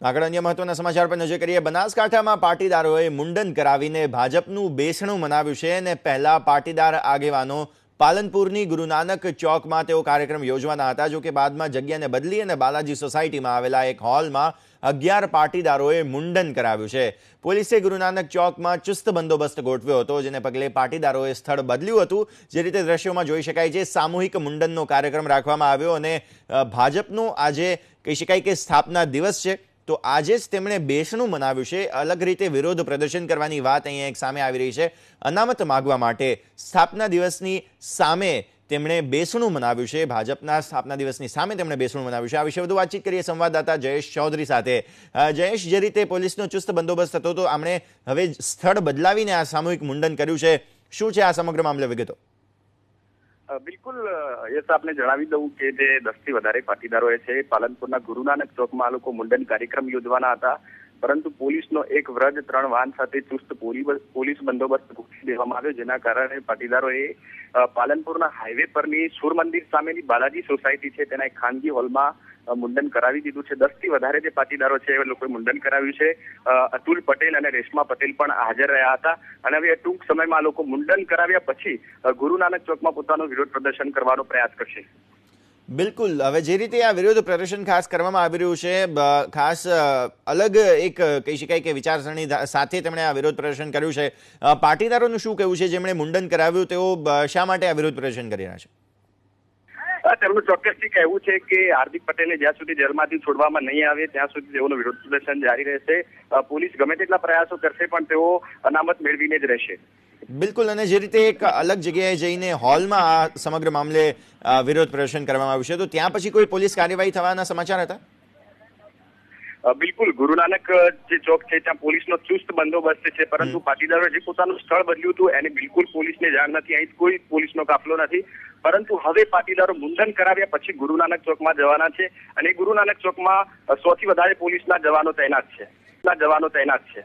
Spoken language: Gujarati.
આગળ અન્ય મહત્વના સમાચાર પર નજર કરીએ. બનાસકાંઠામાં પાટીદારોએ મુંડન કરાવીને ભાજપનું બેસણું મનાવ્યું છે અને પહેલા પાટીદાર આગેવાનો પાલનપુરની ગુરુનાનક ચોકમાં તેઓ કાર્યક્રમ યોજવાના હતા. જો કે બાદમાં જગ્યાને બદલી અને બાલાજી સોસાયટીમાં આવેલા એક હોલમાં અગિયાર પાટીદારોએ મુંડન કરાવ્યું છે. પોલીસે ગુરુનાનક ચોકમાં ચુસ્ત બંદોબસ્ત ગોઠવ્યો હતો, જેને પગલે પાટીદારોએ સ્થળ બદલ્યું હતું. જે રીતે દ્રશ્યોમાં જોઈ શકાય છે, સામૂહિક મુંડનનો કાર્યક્રમ રાખવામાં આવ્યો અને ભાજપનો આજે કહી શકાય કે સ્થાપના દિવસ છે. તો આજે જ તેમણે બેસણું મનાવ્યું છે. અલગ રીતે વિરોધ પ્રદર્શન કરવાની વાત અહીંયા એક સામે આવી રહી છે. અનામત માગવા માટે સ્થાપના દિવસની સામે તેમણે બેસણું મનાવ્યું છે. ભાજપના સ્થાપના દિવસની સામે તેમણે બેસણું મનાવ્યું છે. આ વિશે વધુ વાતચીત કરીએ સંવાદદાતા જયેશ ચૌધરી સાથે. જયેશ, જે રીતે પોલીસનો ચુસ્ત બંદોબસ્ત હતો તો આમણે હવે સ્થળ બદલાવીને આ સામૂહિક મુંડન કર્યું છે. શું છે આ સમગ્ર મામલે વિગતો? બિલકુલ યશ આપને જણાવી દઉં કે જે દસથી વધારે પાટીદારો છે, પાલનપુરના ગુરુ નાનક ચોકમાં આ લોકો મુંડન કાર્યક્રમ યોજવાના હતા. પરંતુ પોલીસનો એક વ્રજ ત્રણ વાહન સાથે ચુસ્ત પોલી- પોલીસ બંદોબસ્ત ગોઠવી દેવામાં આવ્યો, જેના કારણે પાટીદારોએ પાલનપુરના હાઈવે પરની સૂર મંદિર સામેની બાલાજી સોસાયટી છે, તેના એક ખાનગી હોલમાં મુંડન કરાવી દીધું છે. દસથી વધારે જે પાટીદારો છે, એ લોકોએ મુંડન કરાવ્યું છે. અતુલ પટેલ અને રેશમા પટેલ પણ હાજર રહ્યા હતા. અને હવે ટૂંક સમયમાં લોકો મુંડન કરાવ્યા પછી ગુરુ નાનક ચોકમાં પોતાનું વિરોધ પ્રદર્શન કરવાનો પ્રયાસ કરશે. બિલકુલ. હવે જે રીતે આ વિરોધ પ્રદર્શન ખાસ કરવામાં આવી રહ્યું છે ખાસ અલગ એક, કહી શકાય કે વિચારસરણી સાથે તેમણે આ વિરોધ પ્રદર્શન કર્યું છે. પાટીદારોનું શું કહેવું છે? જેમણે મુંડન કરાવ્યું, તેઓ શા માટે આ વિરોધ પ્રદર્શન કરી રહ્યા છે? તેમનું ચોક્કસથી કહેવું છે કે હાર્દિક પટેલને જ્યાં સુધી જેલમાંથી છોડવામાં નહીં આવે, ત્યાં સુધી તેઓનું વિરોધ પ્રદર્શન જારી રહેશે. પોલીસ ગમે તેટલા પ્રયાસો કરશે, પણ તેઓ અનામત મેળવીને જ રહેશે. બિલકુલ, અને જે રીતે એક અલગ જગ્યાએ જઈને હોલમાં આ સમગ્ર મામલે વિરોધ પ્રદર્શન કરવામાં આવ્યું છે, તો ત્યાં પછી કોઈ પોલીસ કાર્યવાહી થવાના સમાચાર હતા? બિલકુલ ગુરુ નાનક જે ચોક છે ત્યાં પોલીસનો ચુસ્ત બંદોબસ્ત છે પરંતુ પાટીદારોએ જે પોતાનું સ્થળ બદલ્યું હતું એને બિલકુલ પોલીસને જાણ નથી અહીં કોઈ પોલીસનો કાફલો નથી. પરંતુ હવે પાટીદારો મુંડન કરાવ્યા પછી ગુરુ નાનક ચોકમાં જવાના છે અને ગુરુ નાનક ચોકમાં સૌથી વધારે પોલીસના જવાનો તૈનાત છે. ના જવાનો તૈનાત છે.